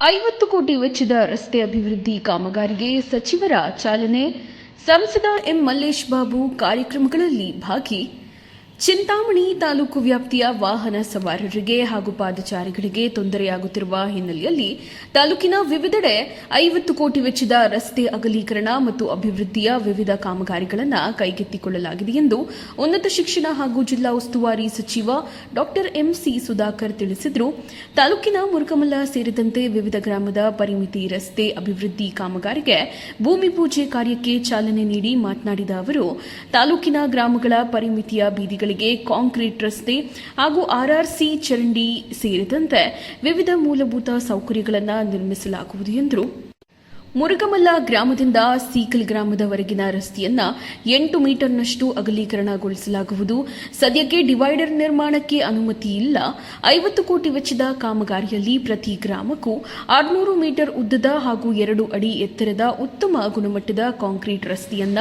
ಐವತ್ತು ಕೋಟಿ ವೆಚ್ಚದ ರಸ್ತೆ ಅಭಿವೃದ್ಧಿ ಕಾಮಗಾರಿಗೆ ಸಚಿವರ ಚಾಲನೆ ಸಂಸದ ಎಂ ಮಲ್ಲೇಶ್ ಬಾಬು ಕಾರ್ಯಕ್ರಮಗಳಲ್ಲಿ ಭಾಗಿ ಚಿಂತಾಮಣಿ ತಾಲೂಕು ವ್ಯಾಪ್ತಿಯ ವಾಹನ ಸವಾರರಿಗೆ ಹಾಗೂ ಪಾದಚಾರಿಗಳಿಗೆ ತೊಂದರೆಯಾಗುತ್ತಿರುವ ಹಿನ್ನೆಲೆಯಲ್ಲಿ ತಾಲೂಕಿನ ವಿವಿಧೆಡೆ ಐವತ್ತು ಕೋಟಿ ವೆಚ್ಚದ ರಸ್ತೆ ಅಗಲೀಕರಣ ಮತ್ತು ಅಭಿವೃದ್ಧಿಯ ವಿವಿಧ ಕಾಮಗಾರಿಗಳನ್ನು ಕೈಗೆತ್ತಿಕೊಳ್ಳಲಾಗಿದೆ ಎಂದು ಉನ್ನತ ಶಿಕ್ಷಣ ಹಾಗೂ ಜಿಲ್ಲಾ ಉಸ್ತುವಾರಿ ಸಚಿವ ಡಾ ಎಂಸಿ ಸುಧಾಕರ್ ತಿಳಿಸಿದರು. ತಾಲೂಕಿನ ಮುರುಕಮಲ್ಲ ಸೇರಿದಂತೆ ವಿವಿಧ ಗ್ರಾಮದ ಪರಿಮಿತಿ ರಸ್ತೆ ಅಭಿವೃದ್ಧಿ ಕಾಮಗಾರಿಗೆ ಭೂಮಿ ಪೂಜೆ ಕಾರ್ಯಕ್ಕೆ ಚಾಲನೆ ನೀಡಿ ಮಾತನಾಡಿದ ಅವರು, ತಾಲೂಕಿನ ಗ್ರಾಮಗಳ ಪರಿಮಿತಿಯ ಬೀದಿಗಳಿಗೆ ಕಾಂಕ್ರೀಟ್ ರಸ್ತೆ ಹಾಗೂ ಆರ್ಆರ್ಸಿ ಚರಂಡಿ ಸೇರಿದಂತೆ ವಿವಿಧ ಮೂಲಭೂತ ಸೌಕರ್ಯಗಳನ್ನು ನಿರ್ಮಿಸಲಾಗುವುದು ಎಂದರು. ಮುರುಗಮಲ್ಲ ಗ್ರಾಮದಿಂದ ಸೀಕಲ್ ಗ್ರಾಮದವರೆಗಿನ ರಸ್ತೆಯನ್ನ ಎಂಟು ಮೀಟರ್ನಷ್ಟು ಅಗಲೀಕರಣಗೊಳಿಸಲಾಗುವುದು. ಸದ್ಯಕ್ಕೆ ಡಿವೈಡರ್ ನಿರ್ಮಾಣಕ್ಕೆ ಅನುಮತಿ ಇಲ್ಲ. ಐವತ್ತು ಕೋಟಿ ವೆಚ್ಚದ ಕಾಮಗಾರಿಯಲ್ಲಿ ಪ್ರತಿ ಗ್ರಾಮಕ್ಕೂ ಆರುನೂರು ಮೀಟರ್ ಉದ್ದದ ಹಾಗೂ ಎರಡು ಅಡಿ ಎತ್ತರದ ಉತ್ತಮ ಗುಣಮಟ್ಟದ ಕಾಂಕ್ರೀಟ್ ರಸ್ತೆಯನ್ನ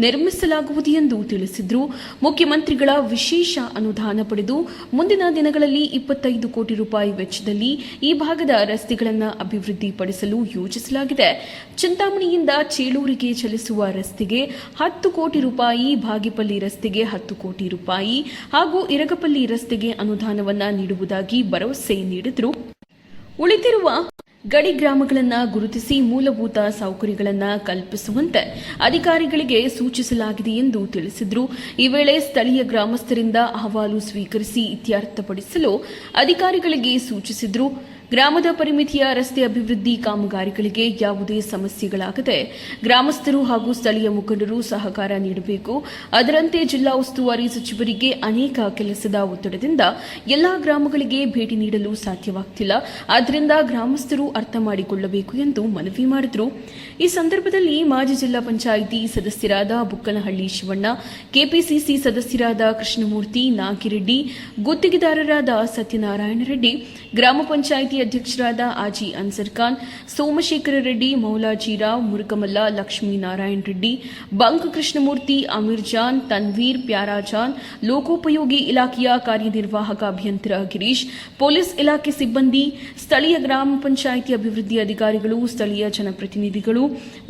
ನಿರ್ಮಿಸಲಾಗುವುದು ಎಂದು ತಿಳಿಸಿದರು. ಮುಖ್ಯಮಂತ್ರಿಗಳ ವಿಶೇಷ ಅನುದಾನ ಪಡೆದು ಮುಂದಿನ ದಿನಗಳಲ್ಲಿ ಇಪ್ಪತ್ತೈದು ಕೋಟಿ ರೂಪಾಯಿ ವೆಚ್ಚದಲ್ಲಿ ಈ ಭಾಗದ ರಸ್ತೆಗಳನ್ನು ಅಭಿವೃದ್ಧಿಪಡಿಸಲು ಯೋಜಿಸಲಾಗಿದೆ. ಚಿಂತಾಮಣಿಯಿಂದ ಚೇಳೂರಿಗೆ ಚಲಿಸುವ ರಸ್ತೆಗೆ ಹತ್ತು ಕೋಟಿ ರೂಪಾಯಿ ಭಾಗಿಪಲ್ಲಿ ರಸ್ತೆಗೆ ಹತ್ತು ಕೋಟಿ ರೂಪಾಯಿ ಹಾಗೂ ಇರಗಪಲ್ಲಿ ರಸ್ತೆಗೆ ಅನುದಾನವನ್ನ ನೀಡುವುದಾಗಿ ಭರವಸೆ ನೀಡಿದರು. ಉಳಿದಿರುವ ಗಡಿ ಗ್ರಾಮಗಳನ್ನು ಗುರುತಿಸಿ ಮೂಲಭೂತ ಸೌಕರ್ಯಗಳನ್ನು ಕಲ್ಪಿಸುವಂತೆ ಅಧಿಕಾರಿಗಳಿಗೆ ಸೂಚಿಸಲಾಗಿದೆ ಎಂದು ತಿಳಿಸಿದರು. ಈ ವೇಳೆ ಸ್ಥಳೀಯ ಗ್ರಾಮಸ್ಥರಿಂದ ಅಹವಾಲು ಸ್ವೀಕರಿಸಿ ಇತ್ಯರ್ಥಪಡಿಸಲು ಅಧಿಕಾರಿಗಳಿಗೆ ಸೂಚಿಸಿದರು. ಗ್ರಾಮದ ಪರಿಮಿತಿಯ ರಸ್ತೆ ಅಭಿವೃದ್ಧಿ ಕಾಮಗಾರಿಗಳಿಗೆ ಯಾವುದೇ ಸಮಸ್ಯೆಗಳಾಗದೆ ಗ್ರಾಮಸ್ಥರು ಹಾಗೂ ಸ್ಥಳೀಯ ಮುಖಂಡರು ಸಹಕಾರ ನೀಡಬೇಕು. ಅದರಂತೆ ಜಿಲ್ಲಾ ಉಸ್ತುವಾರಿ ಸಚಿವರಿಗೆ ಅನೇಕ ಕೆಲಸದ ಒತ್ತಡದಿಂದ ಎಲ್ಲಾ ಗ್ರಾಮಗಳಿಗೆ ಭೇಟಿ ನೀಡಲು ಸಾಧ್ಯವಾಗ್ತಿಲ್ಲ. ಆದ್ದರಿಂದ ಗ್ರಾಮಸ್ಥರು ಅರ್ಥ ಮಾಡಿಕೊಳ್ಳಬೇಕು ಎಂದು ಮನವಿ ಮಾಡಿದರು. ಈ ಸಂದರ್ಭದಲ್ಲಿ ಮಾಜಿ ಜಿಲ್ಲಾ ಪಂಚಾಯಿತಿ ಸದಸ್ಯರಾದ ಬುಕ್ಕನಹಳ್ಳಿ ಶಿವಣ್ಣ, ಕೆಪಿಸಿಸಿ ಸದಸ್ಯರಾದ ಕೃಷ್ಣಮೂರ್ತಿ ನಾಗಿರೆಡ್ಡಿ, ಗುತ್ತಿಗೆದಾರರಾದ ಸತ್ಯನಾರಾಯಣ ರೆಡ್ಡಿ ಗ್ರಾಮ ಪಂಚಾಯಿತಿ ಅಧ್ಯಕ್ಷರಾದ ಆಜಿ ಅನ್ಸರ್ ಖಾನ್, ಸೋಮಶೇಖರ ರೆಡ್ಡಿ ಮೌಲಾಜಿರಾವ್ ಮುರುಕಮಲ್ಲ ಲಕ್ಷ್ಮೀನಾರಾಯಣ ರೆಡ್ಡಿ, ಬಂಕ್ ಕೃಷ್ಣಮೂರ್ತಿ ಅಮೀರ್ ಜಾನ್, ತನ್ವೀರ್ ಪ್ಯಾರಾಜಾನ್ ಲೋಕೋಪಯೋಗಿ ಇಲಾಖೆಯ ಕಾರ್ಯನಿರ್ವಾಹಕ ಅಭಿಯಂತರ ಗಿರೀಶ್, ಪೊಲೀಸ್ ಇಲಾಖೆ ಸಿಬ್ಬಂದಿ, ಸ್ಥಳೀಯ ಗ್ರಾಮ ಪಂಚಾಯಿತಿ ಅಭಿವೃದ್ಧಿ ಅಧಿಕಾರಿಗಳು, ಸ್ಥಳೀಯ ಜನಪ್ರತಿನಿಧಿಗಳು,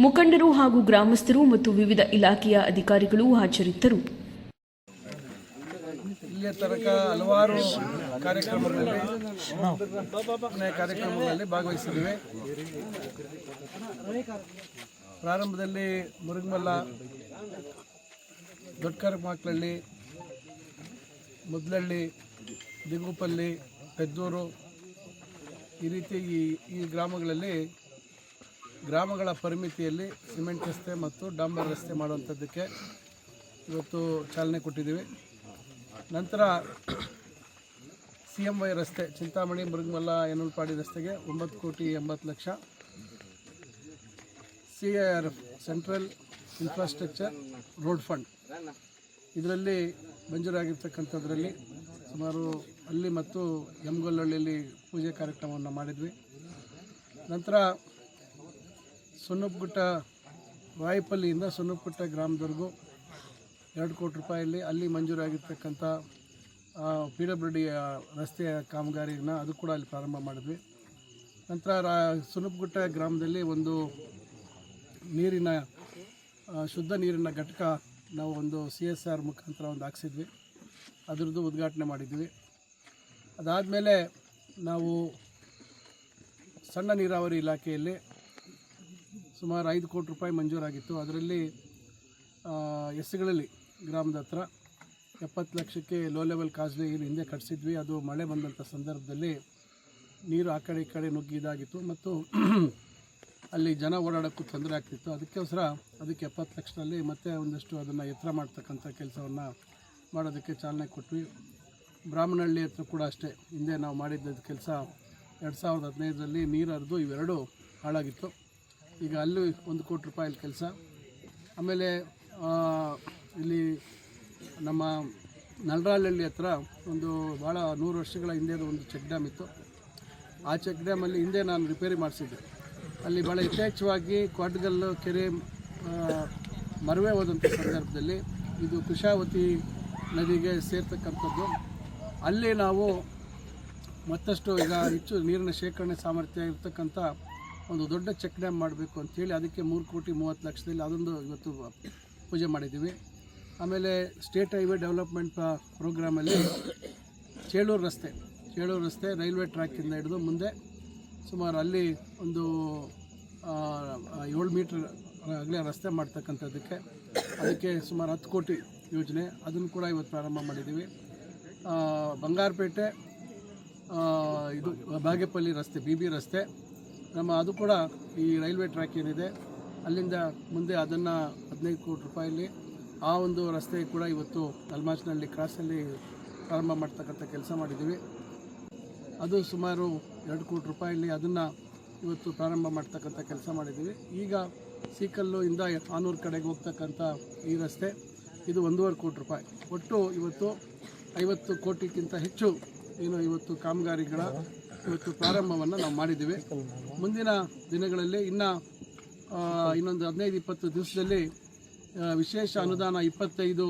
ಮುಖಂಡರು ಹಾಗೂ ಗ್ರಾಮಸ್ಥರು ಮತ್ತು ವಿವಿಧ ಇಲಾಖೆಯ ಅಧಿಕಾರಿಗಳು ಹಾಜರಿದ್ದರು. ಇಲ್ಲಿಯ ತನಕ ಹಲವಾರು ಕಾರ್ಯಕ್ರಮಗಳಲ್ಲಿ ಕಾರ್ಯಕ್ರಮಗಳಲ್ಲಿ ಭಾಗವಹಿಸಿದ್ದೇವೆ. ಪ್ರಾರಂಭದಲ್ಲಿ ಮುರುಗಮಲ್ಲ ದೊಡ್ಡ ಮಕ್ಕಳಲ್ಲಿ ಮುದ್ಲಳ್ಳಿ, ದಿಗುಪಲ್ಲಿ, ಪೆದ್ದೂರು, ಈ ರೀತಿ ಈ ಈ ಗ್ರಾಮಗಳಲ್ಲಿ ಗ್ರಾಮಗಳ ಪರಿಮಿತಿಯಲ್ಲಿ ಸಿಮೆಂಟ್ ರಸ್ತೆ ಮತ್ತು ಡಾಂಬರ್ ರಸ್ತೆ ಮಾಡುವಂಥದ್ದಕ್ಕೆ ಇವತ್ತು ಚಾಲನೆ ಕೊಟ್ಟಿದ್ದೀವಿ. ನಂತರ ಸಿ ಎಂ ವೈ ರಸ್ತೆ, ಚಿಂತಾಮಣಿ ಮುರುಗಮಲ್ಲ ಎನ್ನುಲ್ಪಾಡಿ ರಸ್ತೆಗೆ ಒಂಬತ್ತು ಕೋಟಿ ಎಂಬತ್ತು lakh. C R F central infrastructure road fund. ಇದರಲ್ಲಿ ಮಂಜೂರಾಗಿರ್ತಕ್ಕಂಥದ್ರಲ್ಲಿ ಸುಮಾರು ಅಲ್ಲಿ ಮತ್ತು ಯಮಗೊಲ್ಲಹಳ್ಳಿಯಲ್ಲಿ ಪೂಜೆ ಕಾರ್ಯಕ್ರಮವನ್ನು ಮಾಡಿದ್ವಿ. ನಂತರ ಸೊನ್ನಪುಟ್ಟ ವಾಯುಪಲ್ಲಿಯಿಂದ ಸೊನ್ನಪುಟ್ಟ ಗ್ರಾಮದವರೆಗೂ ಎರಡು ಕೋಟಿ ರೂಪಾಯಲ್ಲಿ ಅಲ್ಲಿ ಮಂಜೂರಾಗಿರ್ತಕ್ಕಂಥ ಪಿ ಡಬ್ಲ್ಯೂ ಡಿ ರಸ್ತೆಯ ಕಾಮಗಾರಿನ ಅದು ಕೂಡ ಅಲ್ಲಿ ಪ್ರಾರಂಭ ಮಾಡಿದ್ವಿ. ನಂತರ ರಾ, ಸುನಪಗುಟ್ಟ ಗ್ರಾಮದಲ್ಲಿ ಒಂದು ನೀರಿನ ಶುದ್ಧ ನೀರಿನ ಘಟಕ ನಾವು ಒಂದು ಸಿ ಎಸ್ ಆರ್ ಮುಖಾಂತರ ಒಂದು ಹಾಕ್ಸಿದ್ವಿ. ಅದರದ್ದು ಉದ್ಘಾಟನೆ ಮಾಡಿದ್ವಿ. ಅದಾದಮೇಲೆ ನಾವು ಸಣ್ಣ ನೀರಾವರಿ ಇಲಾಖೆಯಲ್ಲಿ ಸುಮಾರು ಐದು ಕೋಟಿ ರೂಪಾಯಿ ಮಂಜೂರಾಗಿತ್ತು. ಅದರಲ್ಲಿ ಎಸ್ಗಳಲ್ಲಿ ಗ್ರಾಮದ ಹತ್ರ ಎಪ್ಪತ್ತು ಲಕ್ಷಕ್ಕೆ ಲೋ ಲೆವೆಲ್ ಕಾಸ್ಲಿ ಹಿಂದೆ ಕಟ್ಟಿಸಿದ್ವಿ ಅದು ಮಳೆ ಬಂದಂಥ ಸಂದರ್ಭದಲ್ಲಿ ನೀರು ಆ ಕಡೆ ಈ ಕಡೆ ನುಗ್ಗಿ ಇದಾಗಿತ್ತು. ಮತ್ತು ಅಲ್ಲಿ ಜನ ಓಡಾಡೋಕ್ಕೂ ತೊಂದರೆ ಆಗ್ತಿತ್ತು. ಅದಕ್ಕೋಸ್ಕರ ಅದಕ್ಕೆ ಎಪ್ಪತ್ತು ಲಕ್ಷದಲ್ಲಿ ಮತ್ತೆ ಒಂದಷ್ಟು ಅದನ್ನು ಎತ್ತರ ಮಾಡ್ತಕ್ಕಂಥ ಕೆಲಸವನ್ನು ಮಾಡೋದಕ್ಕೆ ಚಾಲನೆ ಕೊಟ್ವಿ. ಬ್ರಾಹ್ಮಣಹಳ್ಳಿ ಹತ್ರ ಕೂಡ ಅಷ್ಟೇ. ಹಿಂದೆ ನಾವು ಮಾಡಿದ್ದ ಕೆಲಸ ಎರಡು ಸಾವಿರದ ಹದಿನೈದರಲ್ಲಿ ನೀರು ಹರಿದು ಇವೆರಡೂ ಹಾಳಾಗಿತ್ತು. ಈಗ ಅಲ್ಲೂ ಒಂದು ಕೋಟಿ ರೂಪಾಯಿ ಕೆಲಸ. ಆಮೇಲೆ ಇಲ್ಲಿ ನಮ್ಮ ನಲ್ರಾಳಹಳ್ಳಿ ಹತ್ರ ಒಂದು ಭಾಳ ನೂರು ವರ್ಷಗಳ ಹಿಂದೆ ಒಂದು ಚೆಕ್ ಡ್ಯಾಮ್ ಇತ್ತು. ಆ ಚೆಕ್ ಡ್ಯಾಮಲ್ಲಿ ಹಿಂದೆ ನಾನು ರಿಪೇರಿ ಮಾಡಿಸಿದ್ದೆ. ಅಲ್ಲಿ ಭಾಳ ಯಥೇಚ್ಛವಾಗಿ ಕೊಡ್ಗಲ್ಲು ಕೆರೆ ಮರವೆ ಹೋದಂಥ ಸಂದರ್ಭದಲ್ಲಿ ಇದು ಕುಶಾವತಿ ನದಿಗೆ ಸೇರ್ತಕ್ಕಂಥದ್ದು. ಅಲ್ಲಿ ನಾವು ಮತ್ತಷ್ಟು ಈಗ ಹೆಚ್ಚು ನೀರಿನ ಶೇಖರಣೆ ಸಾಮರ್ಥ್ಯ ಇರತಕ್ಕಂಥ ಒಂದು ದೊಡ್ಡ ಚೆಕ್ ಡ್ಯಾಮ್ ಮಾಡಬೇಕು ಅಂತೇಳಿ ಅದಕ್ಕೆ ಮೂರು ಕೋಟಿ ಮೂವತ್ತು ಲಕ್ಷದಲ್ಲಿ ಅದೊಂದು ಇವತ್ತು ಪೂಜೆ ಮಾಡಿದ್ದೀವಿ. ಆಮೇಲೆ ಸ್ಟೇಟ್ ಹೈವೇ ಡೆವಲಪ್ಮೆಂಟ್ ಪ್ರೋಗ್ರಾಮಲ್ಲಿ ಚೇಳೂರು ರಸ್ತೆ ಚೇಳೂರು ರಸ್ತೆ ರೈಲ್ವೆ ಟ್ರ್ಯಾಕಿಂದ ಹಿಡಿದು ಮುಂದೆ ಸುಮಾರು ಅಲ್ಲಿ ಒಂದು ಏಳು ಮೀಟ್ರ್ ಆಗಲೇ ರಸ್ತೆ ಮಾಡ್ತಕ್ಕಂಥದ್ದಕ್ಕೆ ಅದಕ್ಕೆ ಸುಮಾರು ಹತ್ತು ಕೋಟಿ ಯೋಜನೆ ಅದನ್ನು ಕೂಡ ಇವತ್ತು ಪ್ರಾರಂಭ ಮಾಡಿದ್ದೀವಿ. ಬಂಗಾರಪೇಟೆ ಇದು ಬಾಗೇಪಲ್ಲಿ ರಸ್ತೆ ಬಿ ಬಿ ರಸ್ತೆ, ನಮ್ಮ ಅದು ಕೂಡ ಈ ರೈಲ್ವೆ ಟ್ರ್ಯಾಕ್ ಏನಿದೆ ಅಲ್ಲಿಂದ ಮುಂದೆ ಅದನ್ನು ಹದಿನೈದು ಕೋಟಿ ರೂಪಾಯಲ್ಲಿ ಆ ಒಂದು ರಸ್ತೆ ಕೂಡ ಇವತ್ತು ಅಲ್ಮಾಜ್ನಲ್ಲಿ ಕ್ರಾಸಲ್ಲಿ ಪ್ರಾರಂಭ ಮಾಡ್ತಕ್ಕಂಥ ಕೆಲಸ ಮಾಡಿದ್ದೀವಿ. ಅದು ಸುಮಾರು ಎರಡು ಕೋಟಿ ರೂಪಾಯಲ್ಲಿ ಅದನ್ನು ಇವತ್ತು ಪ್ರಾರಂಭ ಮಾಡ್ತಕ್ಕಂಥ ಕೆಲಸ ಮಾಡಿದ್ದೀವಿ. ಈಗ ಸೀಕಲ್ಲು ಇಂದ ಆನೂರು ಕಡೆಗೆ ಹೋಗ್ತಕ್ಕಂಥ ಈ ರಸ್ತೆ, ಇದು ಒಂದೂವರೆ ಕೋಟಿ ರೂಪಾಯಿ. ಒಟ್ಟು ಇವತ್ತು ಐವತ್ತು ಕೋಟಿಗಿಂತ ಹೆಚ್ಚು ಏನು ಇವತ್ತು ಕಾಮಗಾರಿಗಳ ಇವತ್ತು ಪ್ರಾರಂಭವನ್ನು ನಾವು ಮಾಡಿದ್ದೀವಿ. ಮುಂದಿನ ದಿನಗಳಲ್ಲಿ ಇನ್ನು ಇನ್ನೊಂದು ಹದಿನೈದು, ಇಪ್ಪತ್ತು ದಿವಸದಲ್ಲಿ ವಿಶೇಷ ಅನುದಾನ ಇಪ್ಪತ್ತೈದು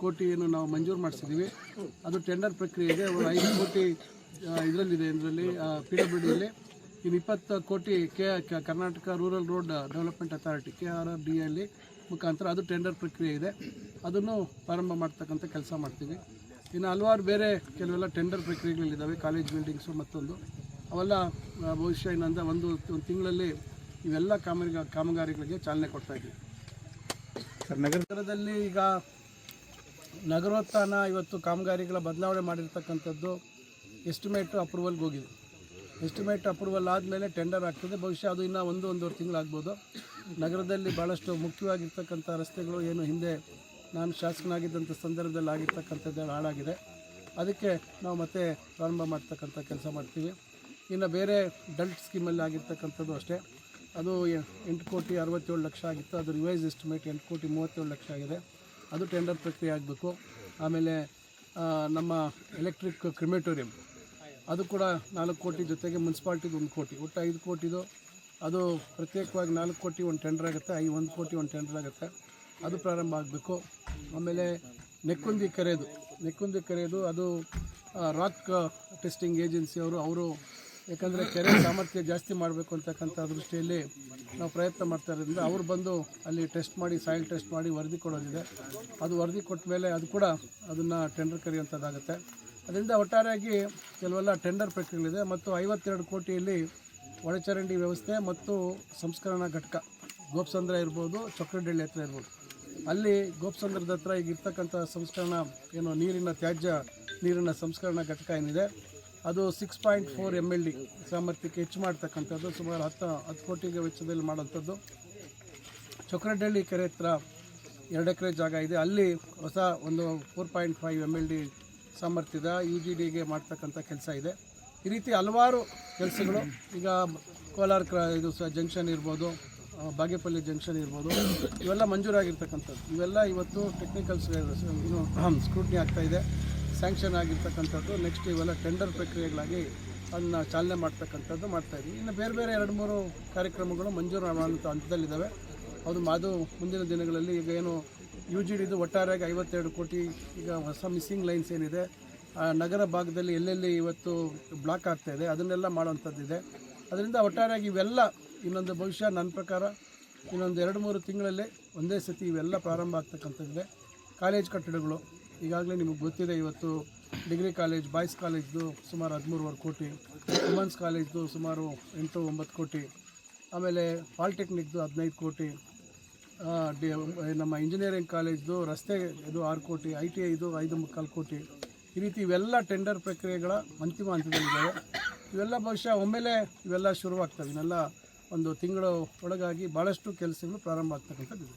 ಕೋಟಿಯನ್ನು ನಾವು ಮಂಜೂರು ಮಾಡಿಸಿದ್ದೀವಿ. ಅದು ಟೆಂಡರ್ ಪ್ರಕ್ರಿಯೆ ಇದೆ ಒಂದು ಐದು ಕೋಟಿ ಇದರಲ್ಲಿದೆ ಇದರಲ್ಲಿ ಪಿ ಡಬ್ಲ್ಯೂ ಡಿಯಲ್ಲಿ ಇನ್ನು ಇಪ್ಪತ್ತು crore K Karnataka rural road development authority K R R D ಎಲ್ಲಿ ಮುಖಾಂತರ ಅದು ಟೆಂಡರ್ ಪ್ರಕ್ರಿಯೆ ಇದೆ. ಅದನ್ನು ಪ್ರಾರಂಭ ಮಾಡ್ತಕ್ಕಂಥ ಕೆಲಸ ಮಾಡ್ತೀವಿ. ಇನ್ನು ಹಲವಾರು ಬೇರೆ ಕೆಲವೆಲ್ಲ ಟೆಂಡರ್ ಪ್ರಕ್ರಿಯೆಗಳಿದ್ದಾವೆ, ಕಾಲೇಜ್ ಬಿಲ್ಡಿಂಗ್ಸು ಮತ್ತೊಂದು. ಅವೆಲ್ಲ ಭವಿಷ್ಯ ಇನ್ನೊಂದು ಒಂದು ತಿಂಗಳಲ್ಲಿ ಇವೆಲ್ಲ ಕಾಮಗಾರಿ ಕಾಮಗಾರಿಗಳಿಗೆ ಚಾಲನೆ ಕೊಡ್ತಾ ಇದ್ದೀವಿ. ಸರ್, ನಗರದಲ್ಲಿ ಈಗ ನಗರೋತ್ಥಾನ ಇವತ್ತು ಕಾಮಗಾರಿಗಳ ಬದಲಾವಣೆ ಮಾಡಿರ್ತಕ್ಕಂಥದ್ದು ಎಸ್ಟಿಮೇಟ್ ಅಪ್ರೂವಲ್ಗೆ ಹೋಗಿದೆ. ಎಸ್ಟಿಮೇಟ್ ಅಪ್ರೂವಲ್ ಆದಮೇಲೆ ಟೆಂಡರ್ ಆಗ್ತದೆ. ಬಹುಶಃ ಅದು ಇನ್ನೂ ಒಂದು, ಒಂದೂವರೆ ತಿಂಗಳಾಗ್ಬೋದು. ನಗರದಲ್ಲಿ ಭಾಳಷ್ಟು ಮುಖ್ಯವಾಗಿರ್ತಕ್ಕಂಥ ರಸ್ತೆಗಳು ಏನು ಹಿಂದೆ ನಾನು ಶಾಸಕನಾಗಿದ್ದಂಥ ಸಂದರ್ಭದಲ್ಲಿ ಆಗಿರ್ತಕ್ಕಂಥದ್ದು ಹಾಳಾಗಿದೆ. ಅದಕ್ಕೆ ನಾವು ಮತ್ತೆ ಪ್ರಾರಂಭ ಮಾಡ್ತಕ್ಕಂಥ ಕೆಲಸ ಮಾಡ್ತೀವಿ. ಇನ್ನು ಬೇರೆ ಡಲ್ಟ್ ಸ್ಕೀಮಲ್ಲಿ ಆಗಿರ್ತಕ್ಕಂಥದ್ದು ಅಷ್ಟೇ. ಅದು ಎಂಟು ಕೋಟಿ ಅರವತ್ತೇಳು ಲಕ್ಷ ಆಗಿತ್ತು. ಅದು ರಿವೈಸ್ ಎಸ್ಟಿಮೇಟ್ ಎಂಟು ಕೋಟಿ ಮೂವತ್ತೇಳು ಲಕ್ಷ ಆಗಿದೆ. ಅದು ಟೆಂಡರ್ ಪ್ರಕ್ರಿಯೆ ಆಗಬೇಕು. ಆಮೇಲೆ ನಮ್ಮ ಎಲೆಕ್ಟ್ರಿಕ್ ಕ್ರಿಮೇಟೋರಿಯಂ ಅದು ಕೂಡ ನಾಲ್ಕು ಕೋಟಿ ಜೊತೆಗೆ ಮುನ್ಸಿಪಾಲ್ಟಿದು ಒಂದು ಕೋಟಿ. ಒಟ್ಟು ಐದು ಕೋಟಿದು, ಅದು ಪ್ರತ್ಯೇಕವಾಗಿ ನಾಲ್ಕು ಕೋಟಿ ಒಂದು ಟೆಂಡರ್ ಆಗುತ್ತೆ. ಐ ಒಂದು ಕೋಟಿ ಒಂದು ಟೆಂಡರ್ ಆಗುತ್ತೆ. ಅದು ಪ್ರಾರಂಭ ಆಗಬೇಕು. ಆಮೇಲೆ ನೆಕ್ಕುಂದಿ ಕರೆಯೋದು ನೆಕ್ಕುಂದಿ ಕರೆಯೋದು ಅದು ರಾಕ್ ಟೆಸ್ಟಿಂಗ್ ಏಜೆನ್ಸಿ ಅವರು ಅವರು ಯಾಕಂದರೆ ಕೆರೆ ಸಾಮರ್ಥ್ಯ ಜಾಸ್ತಿ ಮಾಡಬೇಕು ಅಂತಕ್ಕಂಥ ದೃಷ್ಟಿಯಲ್ಲಿ ನಾವು ಪ್ರಯತ್ನ ಮಾಡ್ತಾ ಇರೋದ್ರಿಂದ ಅವ್ರು ಬಂದು ಅಲ್ಲಿ ಟೆಸ್ಟ್ ಮಾಡಿ ಸಾಯಿಲ್ ಟೆಸ್ಟ್ ಮಾಡಿ ವರದಿ ಕೊಡೋದಿದೆ. ಅದು ವರದಿ ಕೊಟ್ಟ ಮೇಲೆ ಅದು ಕೂಡ ಅದನ್ನು ಟೆಂಡರ್ ಕರೆಯುವಂಥದ್ದಾಗುತ್ತೆ. ಅದರಿಂದ ಒಟ್ಟಾರೆಯಾಗಿ ಕೆಲವೆಲ್ಲ ಟೆಂಡರ್ ಪ್ರಕ್ರಿಯೆಗಳಿದೆ ಮತ್ತು ಐವತ್ತೆರಡು ಕೋಟಿಯಲ್ಲಿ ಒಳಚರಂಡಿ ವ್ಯವಸ್ಥೆ ಮತ್ತು ಸಂಸ್ಕರಣಾ ಘಟಕ, ಗೋಪ್ಸಂದ್ರ ಇರ್ಬೋದು ಚೊಕ್ಕಡಳ್ಳಿ ಹತ್ರ ಇರ್ಬೋದು. ಅಲ್ಲಿ ಗೋಪ್ಸಂದ್ರದ ಹತ್ರ ಈಗ ಇರ್ತಕ್ಕಂಥ ಸಂಸ್ಕರಣಾ ಏನು ನೀರಿನ ತ್ಯಾಜ್ಯ ನೀರಿನ ಸಂಸ್ಕರಣಾ ಘಟಕ ಏನಿದೆ ಅದು six point four M L D ಸಾಮರ್ಥ್ಯಕ್ಕೆ ಹೆಚ್ಚು ಮಾಡ್ತಕ್ಕಂಥದ್ದು, ಸುಮಾರು ಹತ್ತು ಹತ್ತು ಕೋಟಿಗೆ ವೆಚ್ಚದಲ್ಲಿ ಮಾಡುವಂಥದ್ದು. ಚೊಕ್ರಡಳ್ಳಿ ಕೆರೆ ಹತ್ರ ಎರಡು ಎಕರೆ ಜಾಗ ಇದೆ. ಅಲ್ಲಿ ಹೊಸ ಒಂದು four point five M L D ಸಾಮರ್ಥ್ಯದ ಯು ಜಿ ಡಿಗೆ ಮಾಡ್ತಕ್ಕಂಥ ಕೆಲಸ ಇದೆ. ಈ ರೀತಿ ಹಲವಾರು ಕೆಲಸಗಳು. ಈಗ ಕೋಲಾರ ಕ್ರ, ಇದು ಸ, ಜಂಕ್ಷನ್ ಇರ್ಬೋದು ಬಾಗೇಪಲ್ಲಿ ಜಂಕ್ಷನ್ ಇರ್ಬೋದು, ಇವೆಲ್ಲ ಮಂಜೂರಾಗಿರ್ತಕ್ಕಂಥದ್ದು. ಇವೆಲ್ಲ ಇವತ್ತು ಟೆಕ್ನಿಕಲ್ಸ್ ಏನು ಸ್ಕ್ರೂಟ್ನಿ ಆಗ್ತಾ ಇದೆ. ಸ್ಯಾಂಕ್ಷನ್ ಆಗಿರ್ತಕ್ಕಂಥದ್ದು ನೆಕ್ಸ್ಟ್ ಇವೆಲ್ಲ ಟೆಂಡರ್ ಪ್ರಕ್ರಿಯೆಗಳಾಗಿ ಅದನ್ನ ಚಾಲನೆ ಮಾಡ್ತಕ್ಕಂಥದ್ದು ಮಾಡ್ತಾ ಇದ್ದೀವಿ ಇನ್ನು ಬೇರೆ ಬೇರೆ ಎರಡು ಮೂರು ಕಾರ್ಯಕ್ರಮಗಳು ಮಂಜೂರು ಮಾಡುವಂಥ ಹಂತದಲ್ಲಿದ್ದಾವೆ. ಅದು ಅದು ಮುಂದಿನ ದಿನಗಳಲ್ಲಿ ಈಗ ಏನು ಯು ಜಿ ಡಿದು ಒಟ್ಟಾರೆಯಾಗಿ ಐವತ್ತೆರಡು ಕೋಟಿ ಈಗ ಹೊಸ ಮಿಸ್ಸಿಂಗ್ ಲೈನ್ಸ್ ಏನಿದೆ, ಆ ನಗರ ಭಾಗದಲ್ಲಿ ಎಲ್ಲೆಲ್ಲಿ ಇವತ್ತು ಬ್ಲಾಕ್ ಆಗ್ತಾ ಇದೆ, ಅದನ್ನೆಲ್ಲ ಮಾಡುವಂಥದ್ದಿದೆ. ಅದರಿಂದ ಒಟ್ಟಾರೆಯಾಗಿ ಇವೆಲ್ಲ, ಇನ್ನೊಂದು ಭವಿಷ್ಯ ನನ್ನ ಪ್ರಕಾರ ಇನ್ನೊಂದು ಎರಡು ಮೂರು ತಿಂಗಳಲ್ಲಿ ಒಂದೇ ಸತಿ ಇವೆಲ್ಲ ಪ್ರಾರಂಭ ಆಗ್ತಕ್ಕಂಥದ್ದಿದೆ. ಕಾಲೇಜ್ ಕಟ್ಟಡಗಳು ಈಗಾಗಲೇ ನಿಮಗೆ ಗೊತ್ತಿದೆ, ಇವತ್ತು ಡಿಗ್ರಿ ಕಾಲೇಜ್, ಬಾಯ್ಸ್ ಕಾಲೇಜ್ದು ಸುಮಾರು ಹದಿಮೂರುವರೆ ಕೋಟಿ, ವುಮೆನ್ಸ್ ಕಾಲೇಜ್ದು ಸುಮಾರು ಎಂಟು ಒಂಬತ್ತು ಕೋಟಿ, ಆಮೇಲೆ ಪಾಲಿಟೆಕ್ನಿಕ್ದು ಹದಿನೈದು ಕೋಟಿ ನಮ್ಮ ಇಂಜಿನಿಯರಿಂಗ್ ಕಾಲೇಜ್ದು ರಸ್ತೆ ಇದು ಆರು ಕೋಟಿ, ಐ ಟಿ ಐದು ಐದು ಮುಕ್ಕಾಲು ಕೋಟಿ. ಈ ರೀತಿ ಇವೆಲ್ಲ ಟೆಂಡರ್ ಪ್ರಕ್ರಿಯೆಗಳ ಅಂತಿಮ ಹಂತದಲ್ಲಿದ್ದಾವೆ ಇವೆಲ್ಲ ಬಹುಶಃ ಒಮ್ಮೆಲೇ ಇವೆಲ್ಲ ಶುರುವಾಗ್ತವೆ. ಇವೆಲ್ಲ ಒಂದು ತಿಂಗಳು ಒಳಗಾಗಿ ಭಾಳಷ್ಟು ಕೆಲಸಗಳು ಪ್ರಾರಂಭ ಆಗ್ತಕ್ಕಂಥದ್ದು